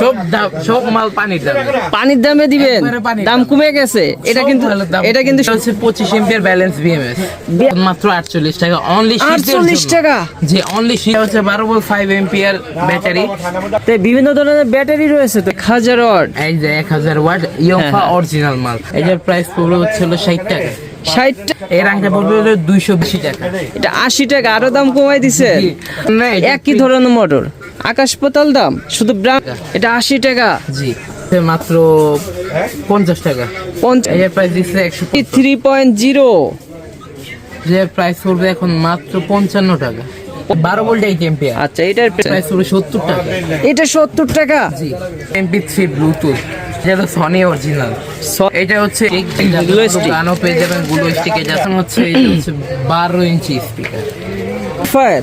সব দাম সব মাল পানির দাম। পানির দামে দিবেন? দাম। কমে গেছে। এটা কিন্তু এটা কিন্তু হচ্ছে পঁচিশ এম্পিয়ার ব্যালেন্স বিএমএস মাত্র আটচল্লিশ টাকা। অনলি 48 টাকা? যে অনলি হচ্ছে বারো বল ফাইভ এম্পিয়ার ব্যাটারি তো বিভিন্ন ধরনের ব্যাটারি রয়েছে তো হাজার ওয়াট। এই যে এক হাজার ওয়াট ইয়োফা অরিজিনাল মাল। এটার প্রাইস পড়বে হচ্ছে হলো ষাট টাকা। ষাট এর আংটা পড়বে হলো দুইশো বেশি টাকা। এটা আশি টাকা আরও দাম কমাই দিছে। একই ধরনের মোটর আকাশ পাতাল দাম শুধু ব্রান্ড এটা আশি টাকা। জি মাত্র পঞ্চাশ টাকা। এর প্রাইস দিচ্ছে একশো থ্রি পয়েন্ট জিরো যে প্রাইস পড়বে এখন মাত্র পঞ্চান্ন টাকা। বারো ভোল্ট এইট এম্পিয়ার আচ্ছা এটার প্রাইস পড়বে সত্তর টাকা। এটা সত্তর টাকা? জি MP three bluetooth Sony original এটা হচ্ছে। গানও পেয়ে যাবেনগুলো স্টিকে যখন হচ্ছে এটা হচ্ছে বারো ইঞ্চি স্পিকার ফায়ার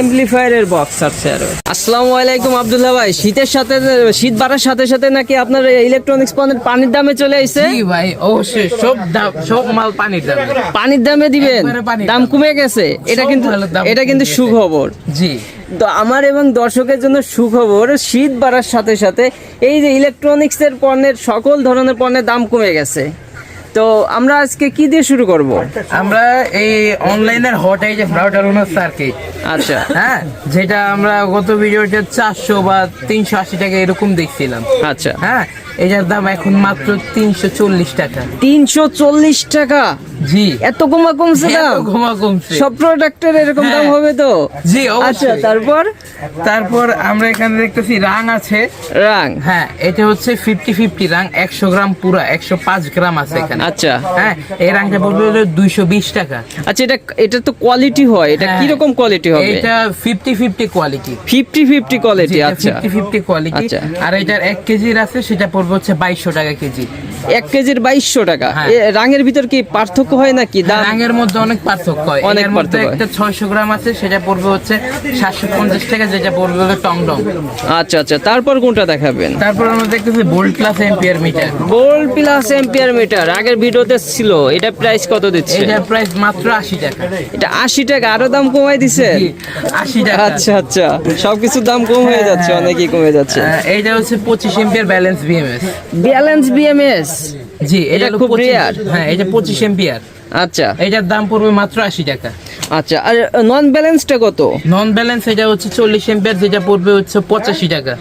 এমপ্লিফায়ারের বক্স আছে আরও। আসসালামু আলাইকুম আব্দুল্লাহ ভাই শীতের সাথে শীত বাড়ার সাথে সাথে নাকি আপনার ইলেকট্রনিক্স পণ্যের পানির দামে চলে আইছে? জি ভাই অবশ্যই সব দাম সব মাল পানির দাম। পানির দামে দিবেন? দাম। কমে গেছে। এটা কিন্তু এটা কিন্তু। সুখবর। জি। তো আমার এবং দর্শকের জন্য সুখবর শীত বাড়ার সাথে সাথে এই যে ইলেকট্রনিক্স এর পণ্যের সকল ধরনের পণ্যের দাম কমে গেছে। তো আমরা আজকে কি দিয়ে শুরু করব? আমরা এই অনলাইনের হট এই যে রাউটার ওনার সার্কিট আচ্ছা। হ্যাঁ যেটা আমরা গত ভিডিওতে চারশো বা তিনশো আশি টাকা এরকম দেখছিলাম। আচ্ছা। হ্যাঁ এটার দাম এখন মাত্র তিনশো চল্লিশ টাকা। তিনশো চল্লিশ টাকা? জি। এত কমা কমছে এত দাম? ঘুমা কমছে সব প্রোডাক্টের এরকম দাম হ্যাঁ। হবে তো? জি। আচ্ছা তারপর? তারপর আমরা এখানে দেখতেছি রাং আছে। রাং? হ্যাঁ এটা হচ্ছে ফিফটি ফিফটি রাং একশো গ্রাম পুরা একশো পাঁচ গ্রাম আছে এখানে। আচ্ছা। হ্যাঁ এই রাংটা পড়বে হলো দুইশো বিশ টাকা। আচ্ছা এটা এটা তো কোয়ালিটি হয়। এটা। কি রকম কোয়ালিটি হবে? এটা fifty fifty quality fifty fifty quality আচ্ছা। Fifty fifty quality. আর এটার এক কেজির আছে সেটা পড়বে হচ্ছে বাইশশো টাকা কেজি। এক কেজির বাইশশো টাকা। হ্যাঁ। রাঙের ভিতর কি পার্থক্য হয় নাকি? রাঙের মধ্যে অনেক পার্থক্য হয়। অনেক পার্থক্য একটা ছয়শো গ্রাম আছে সেটা পড়বে হচ্ছে সাতশো পঞ্চাশ টাকা যেটা পড়বে হলো টং টং আচ্ছা আচ্ছা তারপর কোনটা দেখাবেন? তারপর আমরা দেখতেছি gold plus ampere meter. Gold plus ampere meter আগের ভিডিওতে ছিল এটা প্রাইস কত দিচ্ছে? এটা প্রাইস মাত্র আশি টাকা। এটা আশি টাকা আরও দাম কমাই দিছে? আশি টাকা। আচ্ছা আচ্ছা সবকিছুর দাম কম হয়ে যাচ্ছে অনেকই কমে যাচ্ছে। আহ, এইটা হচ্ছে পঁচিশ ampere balance BMS balance BMS জি এটা খুব রেয়ার হ্যাঁ এটা পঁচিশ এম্পিয়ার। আচ্ছা। এটার দাম পড়বে মাত্র আশি টাকা। আচ্ছা আর নন ব্যালেন্সটা কত? নন ব্যালেন্স এটা হচ্ছে চল্লিশ এম্পিয়ার যেটা পড়বে হচ্ছে পঁচাশি টাকা।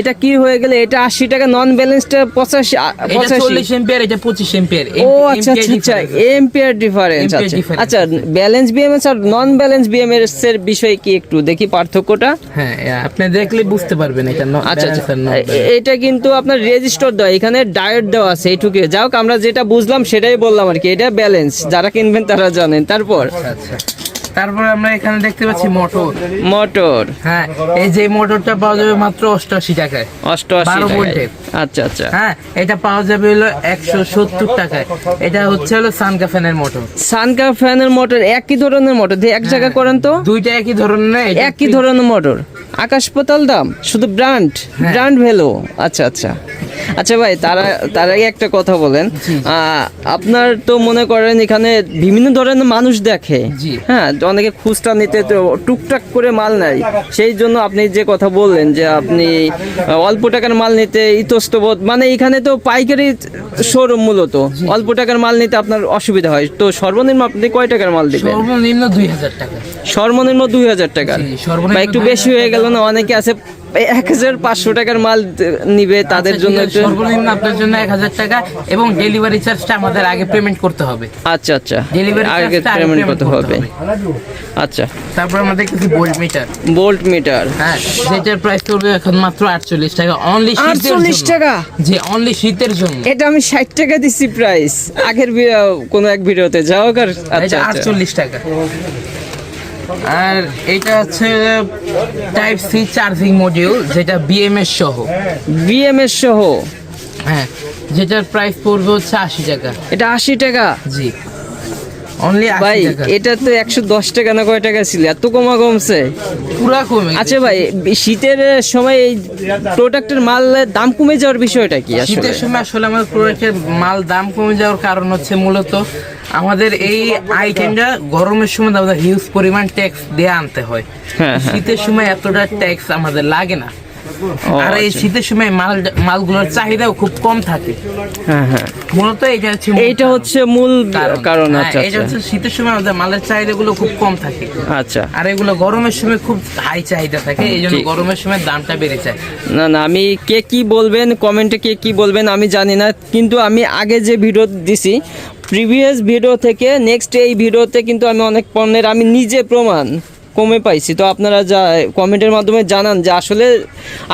এটা কি হয়ে গেলে? এটা আশি টাকা নন ব্যালেন্সটা পঁচাশি পঁচাশি। এম্পিয়ার এটা পঁচিশ এম্পিয়ার ও আচ্ছা আচ্ছা আচ্ছা এম্পিয়ার ডিফারেন্স আচ্ছা। difference। আচ্ছা ব্যালেন্স বিএমএস আর নন ব্যালেন্স বিএমএস এর বিষয়ে কি একটু দেখি পার্থক্যটা? হ্যাঁ আপনি দেখলে বুঝতে পারবেন এটা আচ্ছা আচ্ছা। এটা কিন্তু আপনার রেজিস্টার দেওয়া এখানে ডায়েট দেওয়া আছে এইটুকু যাও আমরা যেটা বুঝলাম সেটাই বললাম আর কি এটা ব্যালেন্স যারা কিনবেন তারা জানেন। তারপর? আচ্ছা। তারপরে আমরা এখানে দেখতে পাচ্ছি মোটর। মোটর। হ্যাঁ এই যে মোটরটা পাওয়া যাবে মাত্র অষ্টআশি টাকায়। অষ্টআশি। ভোল্টের। আচ্ছা আচ্ছা। হ্যাঁ এটা পাওয়া যাবে হলো একশো সত্তর টাকায়। এটা হচ্ছে হলো সানকা ফ্যানের মোটর। সানকা ফ্যানের মোটর একই ধরনের মোটর। এক জায়গা করেন তো? দুইটা একই ধরনের না, একই ধরনের মোটর। আকাশ পাতাল দাম শুধু ব্র্যান্ড হ্যাঁ। Brand value. আচ্ছা আচ্ছা। আচ্ছা ভাই তারা তার আগে একটা কথা বলেন। আপনার তো মনে করেন এখানে বিভিন্ন ধরনের মানুষ দেখে। হ্যাঁ অনেকে খুচরা নিতে তো টুকটাক করে মাল নেয়। সেই জন্য আপনি যে কথা বললেন যে আপনি অল্প টাকার মাল নিতে ইতস্তবোধ মানে এখানে তো পাইকারি শোরুম মূলত। অল্প টাকার মাল নিতে আপনার অসুবিধা হয়। তো সর্বনিম্ন আপনি কয় টাকার মাল দিবেন? সর্বনিম্ন দুই হাজার টাকা। সর্বনিম্ন দুই হাজার টাকা। একটু বেশি হয়ে গেল না অনেকে আছে এক হাজার পাঁচশো টাকার মাল নিবে তাদের আচ্ছা, জন্য আছে, একটু। সর্বনিম্ন আপনার জন্য এক হাজার টাকা এবং ডেলিভারি চার্জটা আমাদের আগে পেমেন্ট করতে হবে। আচ্ছা আচ্ছা। ডেলিভারি আগে পেমেন্ট করতে হবে। আচ্ছা। তারপর আমরা দেখতেছি বোল্ট মিটার বোল্ট মিটার হ্যাঁ যেটার প্রাইস পড়বে এখন মাত্র আটচল্লিশ টাকা। অনলি আটচল্লিশ টাকা? যে অনলি শীতের জন্য। এটা আমি ষাট টাকা দিচ্ছি প্রাইস আগের কোনো এক ভিডিওতে যাও আর আচ্ছা আচ্ছা। আটচল্লিশ টাকা। আর এটা হচ্ছে টাইপ সি চার্জিং মডিউল যেটা বিএমএস সহ। বিএমএস সহ? হ্যাঁ যেটার প্রাইস পড়বে হচ্ছে আশি টাকা। এটা আশি টাকা? জি। অনলি ভাই এটা তো একশো দশ টাকা না কয় টাকা ছিল? এত কমা কমছে? পুরা কমে। আচ্ছা ভাই শীতের সময় এই প্রোডাক্টের মালের দাম কমে যাওয়ার বিষয়টা কি শীতের সময় আসলে আমাদের প্রোডাক্টের মাল দাম কমে যাওয়ার কারণ হচ্ছে মূলত আমাদের এই আইটেমটা গরমের সময় আমাদের হিউজ পরিমাণ ট্যাক্স দিয়ে আনতে হয়। হ্যাঁ, হ্যাঁ। শীতের সময় এতটা ট্যাক্স আমাদের লাগে না। আর এই আচ্ছা। শীতের সময় মাল মালগুলোর চাহিদাও খুব কম থাকে। হ্যাঁ হ্যাঁ। মূলত এটা হচ্ছে কারণ। হচ্ছে মূল কারণ। আচ্ছা এটা আচ্ছা। হচ্ছে শীতের সময় আমাদের মালের চাহিদাগুলো খুব কম থাকে। আচ্ছা। আর এগুলো গরমের সময় খুব হাই চাহিদা থাকে এই জন্য গরমের সময় দামটা বেড়ে যায়। না না আমি কে কি বলবেন কমেন্টে কে কি বলবেন আমি জানি না কিন্তু আমি আগে যে ভিডিও দিছি প্রিভিয়াস ভিডিও থেকে নেক্সট এই ভিডিওতে কিন্তু আমি অনেক পণ্যের আমি নিজে প্রমাণ কমে পাইছি। তো আপনারা যা কমেন্টের মাধ্যমে জানান যে আসলে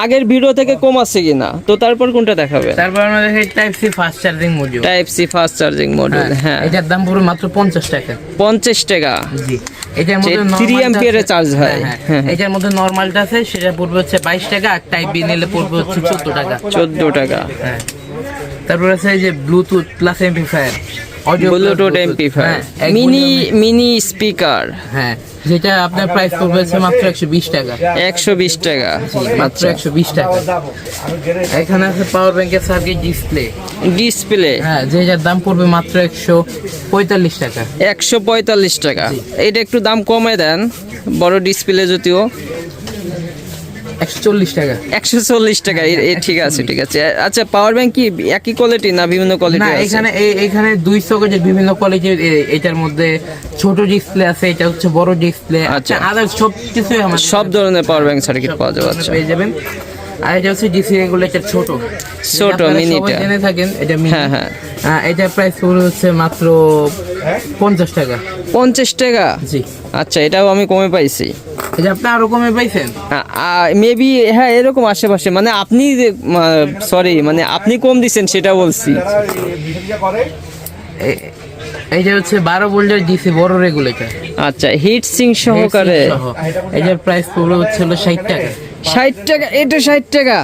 আগের ভিডিও থেকে কম আছে কিনা। তো তারপর কোনটা দেখাবে তারপর আমরা দেখি type C fast charging module type C fast charging model হ্যাঁ এটার দাম পুরো মাত্র পঞ্চাশ টাকা। পঞ্চাশ টাকা। জি এটার মধ্যে যে 3 টা ampere এ হয়। হ্যাঁ, হ্যাঁ, হ্যাঁ। এটার মধ্যে নরমালটা আছে সেটা পড়বে হচ্ছে বাইশ টাকা আর টাইপ বি নিলে পড়বে হচ্ছে চোদ্দ টাকা। চোদ্দ টাকা। হ্যাঁ। তারপর আছে এই যে bluetooth plus amplifier bluetooth amplifier mini mini speaker হ্যাঁ যেটা আপনার প্রাইস পড়বে হচ্ছে মাত্র একশো বিশ টাকা। একশো বিশ টাকা। মাত্র একশো বিশ টাকা। এখানে আছে পাওয়ার ব্যাংকের সার্কিট ডিসপ্লে ডিসপ্লে হ্যাঁ যেটার দাম পড়বে মাত্র একশো পঁয়তাল্লিশ টাকা। একশো পঁয়তাল্লিশ টাকা। এটা একটু দাম কমে দেন বড় ডিসপ্লে যদিও। একশো চল্লিশ টাকা। একশো চল্লিশ টাকা এ- এ ঠিক আছে ঠিক আছে। আচ্ছা পাওয়ার ব্যাংক কি একই কোয়ালিটি না বিভিন্ন কোয়ালিটি আছে? এখানে এই- এখানে দুই সকেটের বিভিন্ন কোয়ালিটির এটার মধ্যে ছোট ডিসপ্লে আছে এটা হচ্ছে বড় ডিসপ্লে আচ্ছা। আচ্ছা আদার সব কিছুই আমাদের সব ধরনের পাওয়ার ব্যাংক সার্কিট পাওয়া যাবে আচ্ছা। পেয়ে যাবেন। আর এটা হচ্ছে ডিসি রেগুলেটর ছোট। ছোট, যেটা মিনিটা। জেনে থাকেন এটা মিনি হ্যাঁ, হ্যাঁ। এটার প্রাইস হচ্ছে মাত্র পঞ্চাশ টাকা। পঞ্চাশ টাকা? জি। আচ্ছা এটাও আমি কমে পাইছি। এটা আপনি আরও কমে পাইছেন? মেবি হ্যাঁ এরকম আশেপাশে। মানে আপনি সরি মানে আপনি কম দিছেন সেটা বলছি। এই এইটা হচ্ছে বারো ভোল্টের ডিসি বড় রেগুলেটর আচ্ছা হিট সিং সহকারে এটার প্রাইস পড়বে হচ্ছে হলো ষাট টাকা। ষাট টাকা এটা ষাট টাকা।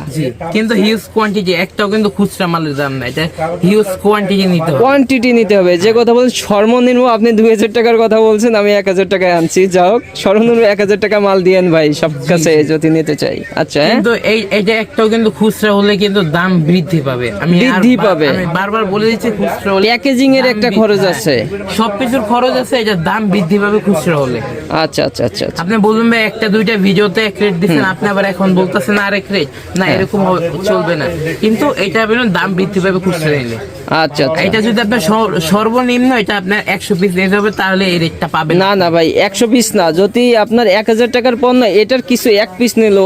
কিন্তু হিউজ কোয়ান্টিটি একটাও কিন্তু খুচরা মালের দাম না এটা হিউজ কোয়ান্টিটি নিতে হবে। কোয়ান্টিটি নিতে হবে। যে কথা বলছেন সর্বনিম্ন আপনি দুই হাজার টাকার কথা বলছেন আমি এক হাজার টাকায় আনছি। যা হোক সর্বনিম্ন এক হাজার টাকা মাল দিয়েন ভাই সব কাছে যদি নিতে চাই। আচ্ছা হ্যাঁ? কিন্তু এই এটা একটাও কিন্তু খুচরা হলে কিন্তু দাম বৃদ্ধি পাবে। আমি বৃদ্ধি পাবে। আমি বারবার বলে দিচ্ছি খুচরা হলে প্যাকেজিং এর একটা খরচ আছে। সবকিছুর খরচ আছে এটা দাম বৃদ্ধি পাবে খুচরা হলে। আচ্ছা আচ্ছা আচ্ছা আচ্ছা। আপনি বলবেন ভাই একটা দুইটা ভিডিওতে এক রেট দিচ্ছেন আপনি আবার এখন বলতেছেন আরেক রেট না হ্যাঁ। এরকম চলবে না। কিন্তু এটা আপনি দাম বৃদ্ধি পাবে খুচরা নিলে আচ্ছা আচ্ছা। এটা যদি আপনার সর্বনিম্ন এটা আপনার একশো পিস নিতে হবে তাহলে এই রেটটা পাবেন। না না ভাই একশো পিস না। যদি আপনার এক হাজার টাকার পণ্য এটার কিছু এক পিস নিলো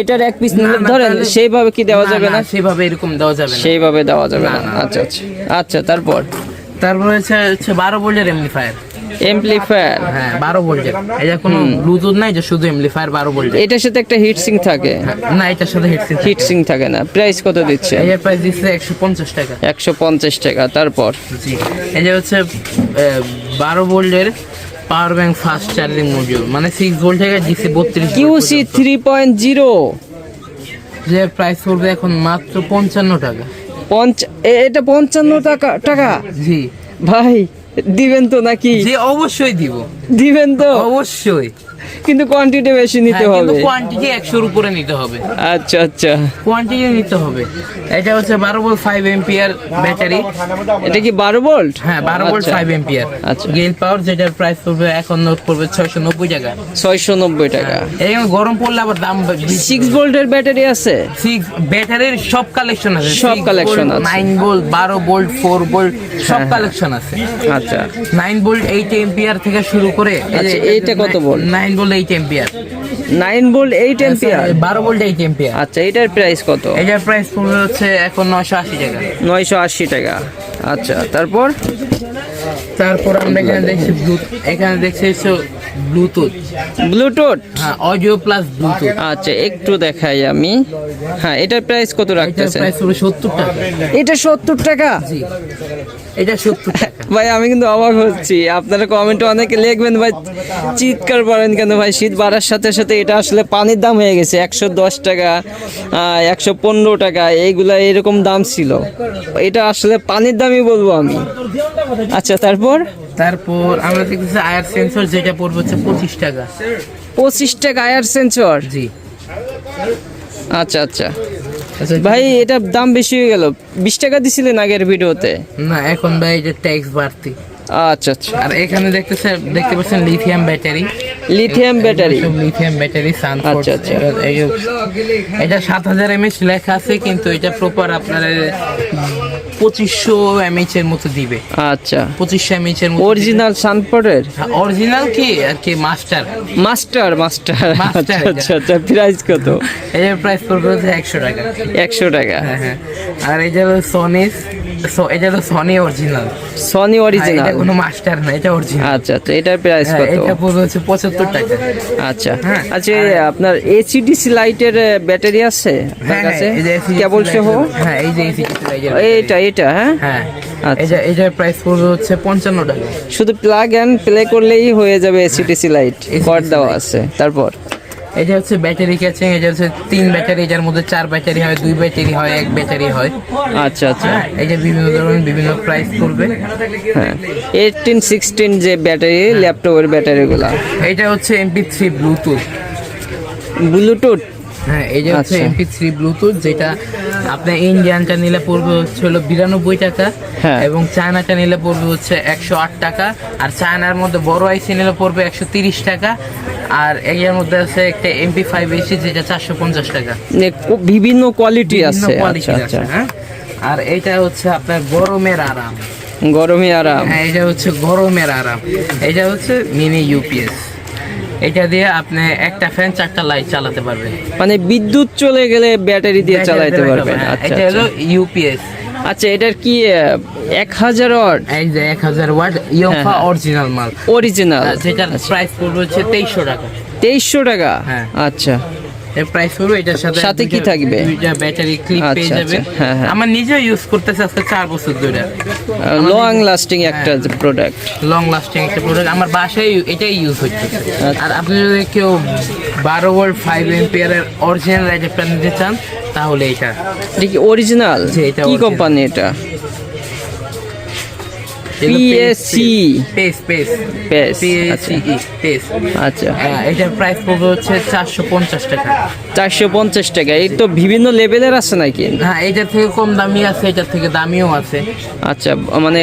এটার এক পিস নিলো না, না, ধরেন সেইভাবে কি দেওয়া যাবে না সেভাবে এরকম দেওয়া যাবে না। সেইভাবে দেওয়া যাবে না, না না। আচ্ছা আচ্ছা। আচ্ছা তারপর? তারপরে হচ্ছে হচ্ছে বারো ভোল্টের এমপ্লিফায়ার এমপ্লিফায়ার হ্যাঁ বারো ভোল্টের এটা কোনো ব্লুটুথ নাই যে শুধু এমপ্লিফায়ার বারো ভোল্টের এটার সাথে একটা হিট সিং থাকে। না এটার সাথে হেডসেট হিট সিং থাকে না। প্রাইস কত দিচ্ছে? এটার প্রাইস দিচ্ছে একশো পঞ্চাশ টাকা। একশো পঞ্চাশ টাকা। তারপর? জি। এই যে হচ্ছে বারো ভোল্টের power bank fast charging module মানে সিক্স ভোল্ট থেকে ডিসি বত্রিশ কিউসি থ্রি পয়েন্ট জিরো যে প্রাইস পড়বে এখন মাত্র পঞ্চান্ন টাকা। পঞ্চ এটা পঞ্চান্ন টাকা টাকা? জি। ভাই। দিবেন তো নাকি? অবশ্যই দিব। দিবেন তো? অবশ্যই। কিন্তু কোয়ান্টিটি বেশি নিতে হ্যাঁ, কিন্তু হবে। কোয়ান্টিটি একশোর উপরে নিতে হবে। আচ্ছা আচ্ছা। কোয়ান্টিটি নিতে হবে। এটা হচ্ছে বারো ভোল্ট ফাইভ এম্পিয়ার ব্যাটারি এটা কি বারো ভোল্ট হ্যাঁ বারো ভোল্ট আচ্ছা। ফাইভ এম্পিয়ার আচ্ছা। গেল পাওয়ার যেটার প্রাইস পড়বে এখন নোট পড়বে ছয়শো নব্বই টাকা। ছয়শো নব্বই টাকা এখানে গরম পড়লে আবার দাম সিক্স ভোল্টের ব্যাটারি আছে? সিক্স ব্যাটারির সব কালেকশন আছে। সব collection আছে। নাইন ভোল্ট বারো ভোল্ট ফোর ভোল্ট সব হ্যাঁ, কালেকশন আছে। আচ্ছা। নাইন ভোল্ট এইট এম্পিয়ার থেকে শুরু করে আচ্ছা, এইটা কত volt? Nine volt eight ampere nine volt eight ampere বারো ভোল্ট এইট এম্পিয়ার আচ্ছা এটার প্রাইস কত? এটার প্রাইস পড়বে হচ্ছে এখন নয়শো আশি টাকা। নয়শো আশি টাকা। আচ্ছা তারপর? তারপর আমরা এখানে দেখছি এখানে দেখছি ব্লুটুথ। ব্লুটুথ? হ্যাঁ অডিও প্লাস ব্লুটুথ আচ্ছা একটু দেখাই আমি। হ্যাঁ এটার প্রাইস কত রাখতেছেন? প্রাইস সত্তর টাকা। এটা সত্তর টাকা? জি এটা সত্তর টাকা। ভাই আমি কিন্তু অবাক হচ্ছি। আপনারা কমেন্টে অনেকে লিখবেন ভাই চিৎকার করেন কেন ভাই? শীত বাড়ার সাথে সাথে এটা আসলে পানির দাম হয়ে গেছে। একশো দশ টাকা একশো পনেরো টাকা এইগুলা এরকম দাম ছিল। এটা আসলে পানির দামই বলব আমি। আচ্ছা তারপর? তারপর আমরা দেখতেছি আয়ার সেন্সর যেটা পড়বে হচ্ছে পঁচিশ টাকা। পঁচিশ টাকা আয়ার সেন্সর জি। আচ্ছা আচ্ছা। আচ্ছা ভাই এটার দাম বেশি হয়ে গেল। বিশ টাকা দিছিলেন আগের ভিডিওতে? না এখন ভাই এটা ট্যাক্স বাড়তি। আচ্ছা আচ্ছা। আর এখানে দেখতেছে দেখতে পাচ্ছেন lithium battery lithium battery lithium battery আচ্ছা, আচ্ছা। এটা সাত হাজার এমএচ লেখা আছে কিন্তু এটা প্রপার আপনার পঁচিশশো এমএইচ এর মতো দিবে। আচ্ছা। পঁচিশশো এমএইচ এর অরিজিনাল সানপটের অরিজিনাল কি? আর কি মাস্টার মাস্টার মাস্টার আচ্ছা আচ্ছা আচ্ছা প্রাইস কত? এটার প্রাইস পড়বে হচ্ছে একশো টাকা। একশো টাকা। হ্যাঁ হ্যাঁ। আর এই যে সনিস এটা হলো সনি অরিজিনাল সনি এটা অরিজিনাল কোনো মাস্টার না এটা অরিজিনাল আচ্ছা আচ্ছা এটার প্রাইস কত? এটা পড়বে হচ্ছে পঁচাত্তর টাকা। আচ্ছা। হ্যাঁ। আচ্ছা আপনার এসিডিসি লাইটের ব্যাটারি আছে আপনার হ্যাঁ, কাছে? হ্যাঁ, কেবল সহ? হ্যাঁ এই যে এটা হ্যাঁ? হ্যাঁ আচ্ছা। এটা এটার প্রাইস পড়বে হচ্ছে টাকা। শুধু প্লাগ অ্যান্ড প্লে করলেই হয়ে যাবে এসিডিসি লাইট কট দেওয়া আছে তারপর? এটা হচ্ছে ব্যাটারি ক্যাচিং এটা হচ্ছে তিন ব্যাটারি এটার মধ্যে চার ব্যাটারি হয় দুই ব্যাটারি হয় এক ব্যাটারি হয়। আচ্ছা আচ্ছা। এই এটা বিভিন্ন ধরনের বিভিন্ন প্রাইস করবে হ্যাঁ। এইটিন সিক্সটিন যে ব্যাটারি ল্যাপটপের ব্যাটারিগুলো। এটা হচ্ছে এমপি থ্রি ব্লুটুথ ব্লুটুথ হ্যাঁ এই যে হচ্ছে। এমপি থ্রি ব্লুটুথ যেটা ইন্ডিয়ানটা নিলে পড়বে হচ্ছে হলো বিরানব্বই টাকা হ্যাঁ। এবং চায়নাটা নিলে পড়বে হচ্ছে একশো আট টাকা। আর চায়নার মধ্যে বড় আইসি নিলে পড়বে একশো তিরিশ টাকা। আর এর মধ্যে আছে একটা এমপি ফাইভ এসি যেটা চারশো পঞ্চাশ টাকা। বিভিন্ন কোয়ালিটি আছে। আচ্ছা আচ্ছা। হ্যাঁ। আর এটা হচ্ছে আপনার গরমের আরাম। গরমে আরাম। হ্যাঁ এটা হচ্ছে গরমের আরাম। এটা হচ্ছে মিনি ইউপিএস এটা দিয়ে আপনি একটা ফ্যান চারটা লাইট চালাতে পারবেন। মানে বিদ্যুৎ চলে গেলে ব্যাটারি দিয়ে চালাতে পারবেন। হ্যাঁ, আচ্ছা এটা হলো আচ্ছা। ইউপিএস আচ্ছা এটার কি এক হাজার ওয়াট? এই যে এক হাজার ওয়াট ইয়োফা হ্যাঁ। অরিজিনাল মাল। অরিজিনাল যেটার প্রাইস পড়বে হচ্ছে তেইশশো টাকা। তেইশশো টাকা? হ্যাঁ। আচ্ছা। এর প্রাইস পড়বে এটার সাথে সাথে কি থাকবে? দুইটা ব্যাটারি ক্লিপ আচ্ছা, পেয়ে যাবে আচ্ছা, হ্যাঁ, হ্যাঁ। আমার নিজেও ইউজ করতেছে আজকে চার বছর ধরে। লং লাস্টিং একটা প্রোডাক্ট লং লাস্টিং একটা প্রোডাক্ট আমার বাসায় এটাই ইউজ হচ্ছে। আর আপনি যদি কেউ বারো ওয়ার্ড ফাইভ এমপিয়ারের অরিজিনাল অ্যাডাপ্টার নিতে চান তাহলে এটা। এটা কি অরিজিনাল কি কোম্পানি এটা? PSC পেস পেস পেস, পিএসসি পেস আচ্ছা। এটার প্রাইস পড়বে হচ্ছে চারশো পঞ্চাশ টাকা। চারশো পঞ্চাশ টাকা। এই তো বিভিন্ন লেভেলের আছে নাকি? হ্যাঁ এটার থেকে কম দামি আছে এটার থেকে দামিও আছে। আচ্ছা মানে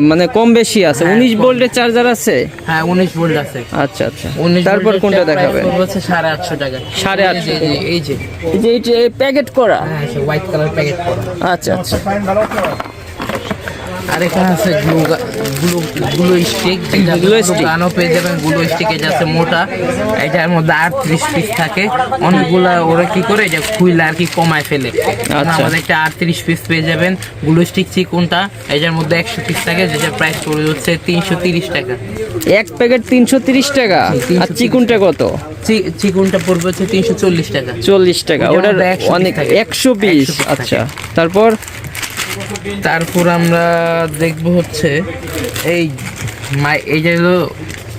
মানে কম বেশি আছে। হ্যাঁ, উনিশ। ভোল্টের চার্জার আছে? হ্যাঁ উনিশ ভোল্ট আছে। আচ্ছা আচ্ছা। তারপর কোনটা দেখাবেন হচ্ছে সাড়ে আটশো টাকা। সাড়ে আটশো এই যে- এই যে। এই যে প্যাকেট করা? হ্যাঁ হোয়াইট কালার প্যাকেট করা। আচ্ছা আচ্ছা। আর এখানে আছে glue glue glue stick glue পেয়ে যাবেন। গ্লু স্টিক এটা আছে মোটা। এটার মধ্যে আটত্রিশ পিস থাকে। অনেকগুলা ওরা কি করে এটা খুইলে আর কি কমায় ফেলে। আচ্ছা। আমাদের একটা আটত্রিশ পিস পেয়ে যাবেন। গ্লু স্টিক চিকুনটা এটার মধ্যে একশো পিস থাকে যেটার প্রাইস পড়বে হচ্ছে তিনশো তিরিশ টাকা। এক প্যাকেট তিনশো তিরিশ টাকা। আর চিকুনটা কত? চিকুনটা পড়বে হচ্ছে তিনশো চল্লিশ টাকা। চল্লিশ টাকা। ওটার ওটার মধ্যে 100 piece অনেক একশো পিস। আচ্ছা। তারপর তারপর আমরা দেখব হচ্ছে এই মাই এটা হলো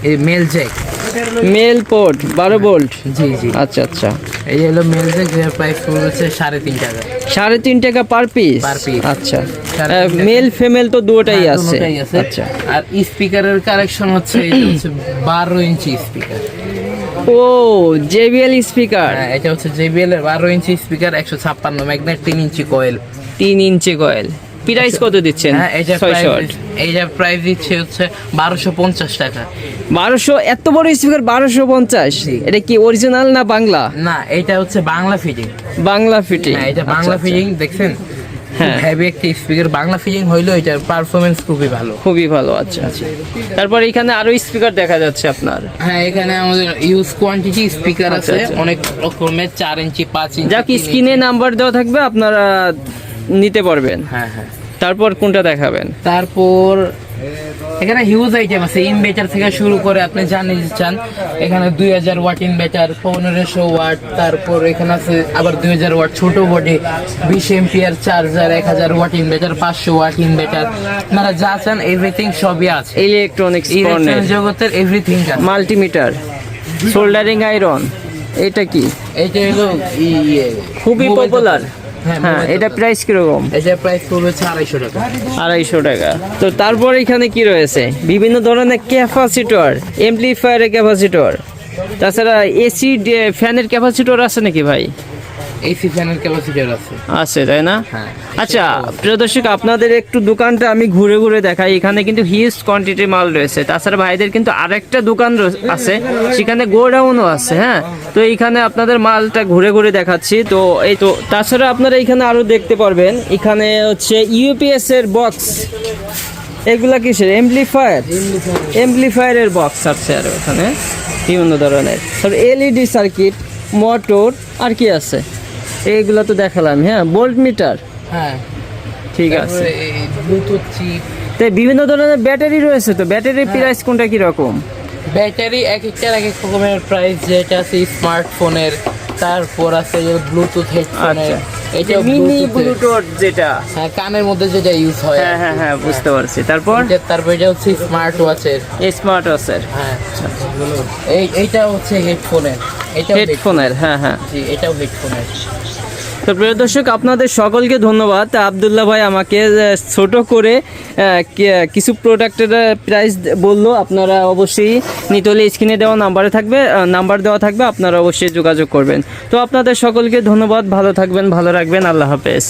এই মেল জ্যাক। মেল পোর্ট বারো ভোল্ট জি জি। আচ্ছা আচ্ছা। এই হলো মেল জ্যাক যার প্রাইস হচ্ছে সাড়ে তিন টাকা। সাড়ে তিন টাকা পার পিস? Per piece। আচ্ছা। মেল ফিমেল তো হ্যাঁ, আছে। আচ্ছা। আর স্পিকারের কালেকশন হচ্ছে এটা হচ্ছে বারো ইঞ্চি স্পিকার। ও জেবিএল স্পিকার। হ্যাঁ এটা হচ্ছে JBL এর বারো ইঞ্চি স্পিকার একশো ছাপ্পান্ন ম্যাগনেট তিন ইঞ্চি কয়েল। তিন ইঞ্চি কয়েল। প্রাইস কত দিচ্ছেন? হ্যাঁ এইটা প্রাইস দিচ্ছে হচ্ছে বারোশো পঞ্চাশ টাকা। বারোশো এত বড় স্পিকার বারোশো পঞ্চাশ? এটা কি অরিজিনাল না বাংলা? না এটা হচ্ছে বাংলা ফিটিং বাংলা ফিটিং হ্যাঁ এটা বাংলা ফিটিং দেখছেন? হ্যাঁ। একটা স্পিকার। বাংলা ফিটিং হইল এটার পারফরমেন্স খুবই ভালো। খুবই ভালো আচ্ছা আচ্ছা। তারপর এখানে আরও স্পিকার দেখা যাচ্ছে আপনার। হ্যাঁ এখানে আমাদের ইউজ কোয়ান্টিটি স্পিকার আচ্ছা, আছে। আচ্ছা। অনেক রকমের চার ইঞ্চি পাঁচ ইঞ্চি যাক। স্ক্রিনে নাম্বার দেওয়া থাকবে আপনারা নিতে পারবেন। হ্যাঁ হ্যাঁ। তারপর কোনটা দেখাবেন? তারপর এখানে হিউজ আইটেম আছে ইনভেটার থেকে শুরু করে আপনি জানিয়ে চান এখানে দুই হাজার ওয়াট ইনভেটার পনেরোশো ওয়াট তারপর এখানে আছে আবার দুই হাজার ওয়াট ছোট বডি বিশ এমপিয়ার চার্জার এক হাজার ওয়াট ইনভেটার পাঁচশো ওয়াট ইনভেটার আপনারা যা চান এভরিথিং সবই আছে। ইলেকট্রনিক্স ইলেকট্রনিক জগতের এভরিথিং মাল্টিমিটার সোল্ডারিং আয়রন এটা কি? এটা হলো ইয়ে। খুবই পপুলার। হ্যাঁ হ্যাঁ এটা প্রাইস কীরকম? এটা প্রাইস পড়বে আড়াইশো টাকা। আড়াইশো টাকা। তো তারপর এখানে কি রয়েছে? বিভিন্ন ধরনের ক্যাপাসিটর এমপ্লিফায়ারের ক্যাপাসিটর। তাছাড়া এসি ফ্যানের ক্যাপাসিটর আছে নাকি ভাই? এসি ফ্যানের ক্যাপাসিটার আছে। আছে তাই না? হ্যাঁ আচ্ছা প্রিয় দর্শক আপনাদের একটু দোকানটা আমি ঘুরে ঘুরে দেখাই। এখানে কিন্তু হিউজ কোয়ান্টিটির মাল রয়েছে। তাছাড়া ভাইদের কিন্তু আরেকটা দোকান আছে। সেখানে গোডাউনও আছে হ্যাঁ? তো এইখানে আপনাদের মালটা ঘুরে ঘুরে দেখাচ্ছি। তো এই তো তাছাড়া আপনারা এখানে আরও দেখতে পারবেন। এখানে হচ্ছে ইউপিএস এর বক্স এগুলা কিসের? এমপ্লিফায়ার এমপ্লিফায়ারের বক্স আছে আর এখানে। বিভিন্ন ধরনের। তারপর এলইডি সার্কিট মোটর আর কি আছে? এইগুলা তো দেখালাম হ্যাঁ? বোল্ট মিটার হ্যাঁ। ঠিক আছে। ব্লুটুথ চিপ তো বিভিন্ন ধরনের ব্যাটারি রয়েছে তো? ব্যাটারির প্রাইস কোনটা কি রকম ব্যাটারি এক একটার এক এক রকমের প্রাইস যেটা আছে স্মার্টফোনের তারপর আছে ব্লুটুথ হেডফোনের এটা মিনি ব্লুটুথ যেটা। হ্যাঁ কানের মধ্যে যেটা ইউজ হয়। হ্যাঁ হ্যাঁ হ্যাঁ বুঝতে পারছি। তারপর? তারপর এটা হচ্ছে স্মার্ট ওয়াচের স্মার্ট ওয়াচের হ্যাঁ এই এইটা হচ্ছে হেডফোনের এটা হেডফোনের হ্যাঁ হ্যাঁ। জি এটাও হেডফোনের তো প্রিয় দর্শক, আপনাদের সকলকে ধন্যবাদ। আবদুল্লাহ ভাই আমাকে ছোট করে কিছু প্রোডাক্টের প্রাইস বলল। আপনারা অবশ্যই নিতলে স্ক্রিনে দেওয়া নাম্বারে থাকবে নাম্বার দেওয়া থাকবে, আপনারা অবশ্যই যোগাযোগ করবেন। তো আপনাদের সকলকে ধন্যবাদ, ভালো থাকবেন, ভালো রাখবেন, আল্লাহ হাফেজ।